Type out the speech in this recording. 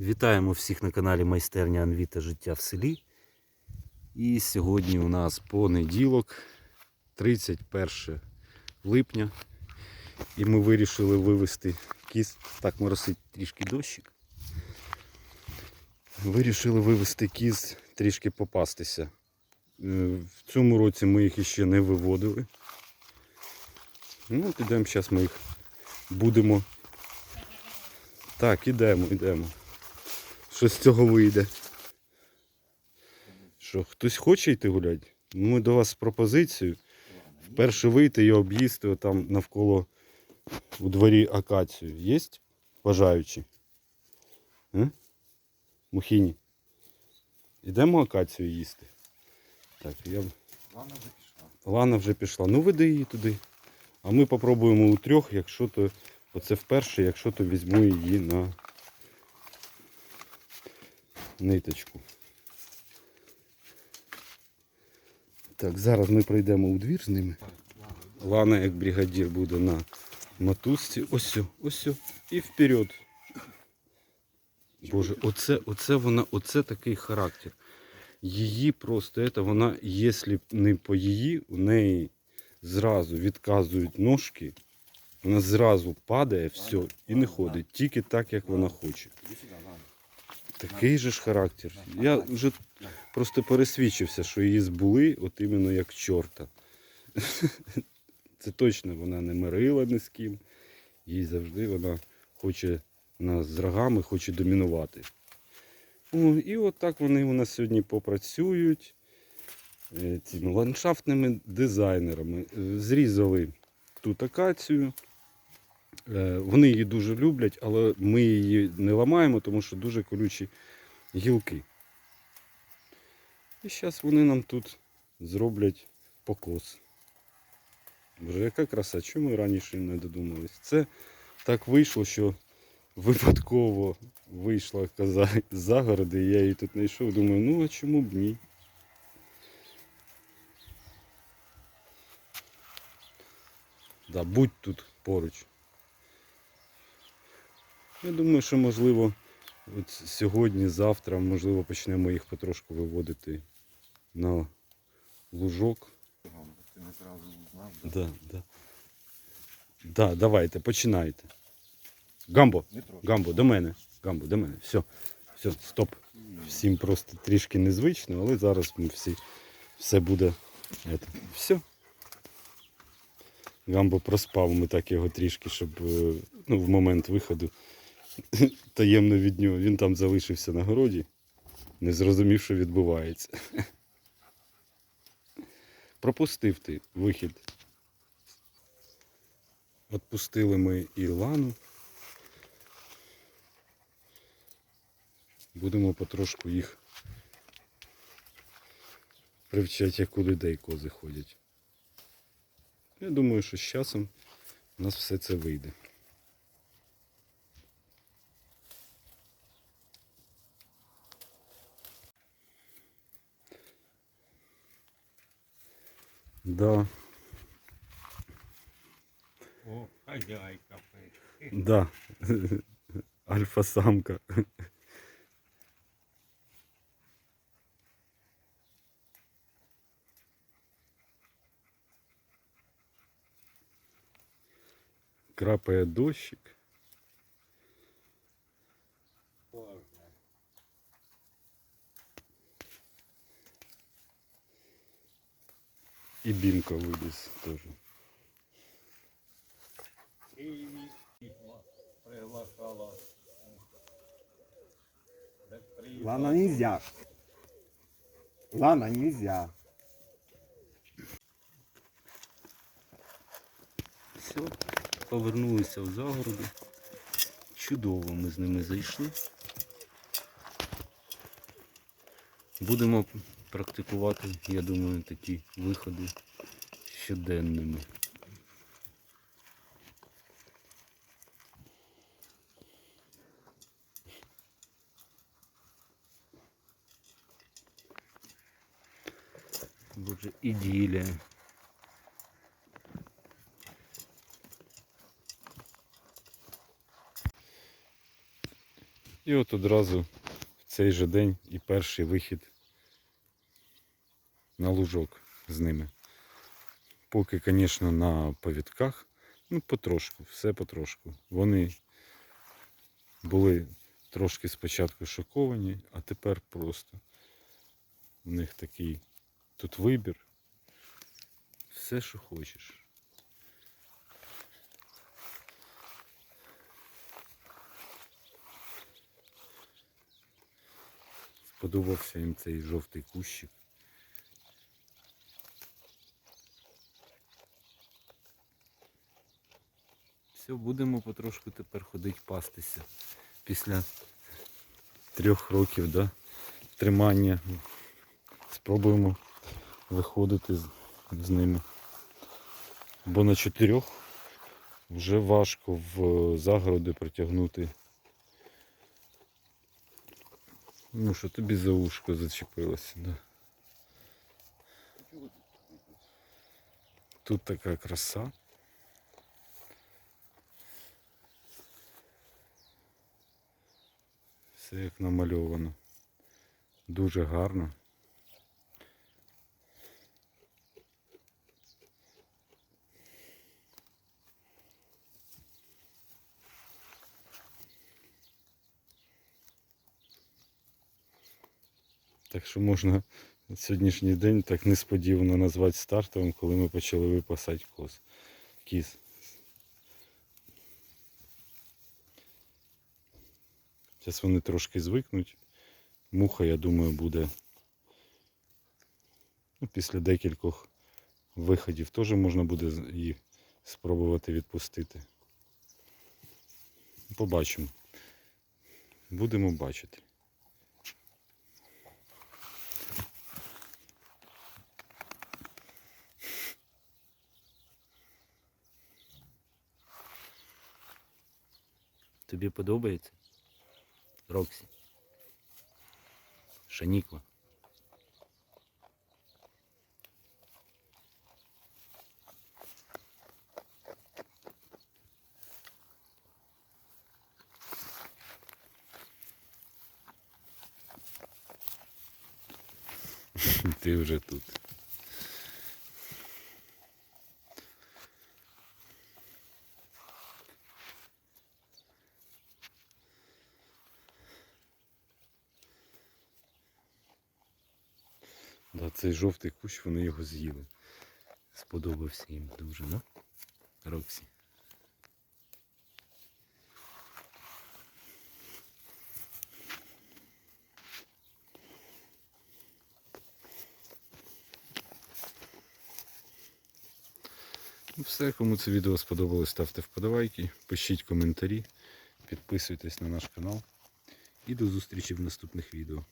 Вітаємо всіх на каналі Майстерня Анвіта Життя в селі. І сьогодні у нас понеділок, 31 липня. І ми вирішили вивезти кіз. Так, моросить трішки дощик. Вирішили вивезти кіз, трішки попастися. Е, В цьому році ми їх іще не виводили. Ну, підемо, зараз ми їх будемо. Так, ідемо, ідемо. Що з цього вийде? Що, хтось хоче йти гуляти? Ми до вас з пропозицією. Вперше вийти і об'їсти отам навколо у дворі акацію. Є бажаючі? Е? Мухіні. Ідемо акацію їсти. Так, я... Вона вже пішла. Лана вже пішла. Ну веди її туди. А ми попробуємо у трьох, якщо то оце вперше, якщо то візьму її на ниточку. Так, зараз ми пройдемо у двір з ними. Лана, як бригадір, буде на мотузці. Ось, ось. І вперед. Боже, оце, оце вона, оце такий характер. Її просто, это вона, якщо не по її, у неї зразу відказують ножки, вона зразу падає, все, і не ходить. Тільки так, як вона хоче. Такий же ж характер. Я вже просто пересвідчився, що її збули от іменно як чорта. Це точно вона не мирила ні з ким. Їй завжди вона хоче вона з рогами хоче домінувати. О, і от так вони у нас сьогодні попрацюють е, цими ландшафтними дизайнерами. Е, Зрізали тут акацію. Е, Вони її дуже люблять, але ми її не ламаємо, тому що дуже колючі гілки. І зараз вони нам тут зроблять покос. Боже, яка краса, чому ми раніше не додумались? Це так вийшло, що випадково вийшла коза з загороди, я її тут знайшов. Думаю, ну а чому б ні? Да, будь тут поруч. Я думаю, що можливо от сьогодні, завтра, можливо, почнемо їх потрошку виводити на лужок. Ти не зразу знав. Да, да. Да, давайте, починайте. Гамбо, Гамбо, до мене. Гамбо, до мене. Все, все, стоп. Всім просто трішки незвично, але зараз ми всі все буде. Это, все. Гамбо проспав, ми так його трішки, щоб е, ну, в момент виходу таємно від нього. Він там залишився на городі, не зрозумів, що відбувається. Пропустив ти вихід. Отпустили ми Ірлану. Будемо потрошку їх привчати, як у людей кози ходять. Я думаю, що з часом у нас все це вийде. Да, О, прийшла. да. Альфа-самка. Крапає дощик. І бімка виліз теж. Лана нельзя. Лана нельзя. Все, повернулися в загороди. Чудово ми з ними зайшли. Будемо практикувати, я думаю, такі виходи щоденними. Боже, іділія. І от одразу в цей же день і перший вихід на лужок з ними. Поки, звісно, на повідках, ну потрошку, все потрошку. Вони були трошки спочатку шоковані, а тепер просто у них такий тут вибір. Все, що хочеш. Сподобався їм цей жовтий кущик. Все, будемо потрошку тепер ходити пастися. Після трьох років да, тримання. Спробуємо виходити з, з ними. Бо на чотирьох вже важко в загороди притягнути. Ну, що тобі за ушко зачепилося, да? Тут така краса. Все як намальовано. Дуже гарно. Так що можна сьогоднішній день так несподівано назвати стартовим, коли ми почали випасати коз. Кіз. Зараз вони трошки звикнуть. Муха, я думаю, буде ну, після декількох виходів теж можна буде її спробувати відпустити. Побачимо. Будемо бачити. Тобі подобається? Роксі. Шаніква. Ти вже тут. Да, цей жовтий кущ, вони його з'їли. Сподобався їм дуже, да? Роксі. Ну все, кому це відео сподобалось, ставте вподобайки, пишіть коментарі, підписуйтесь на наш канал. І до зустрічі в наступних відео.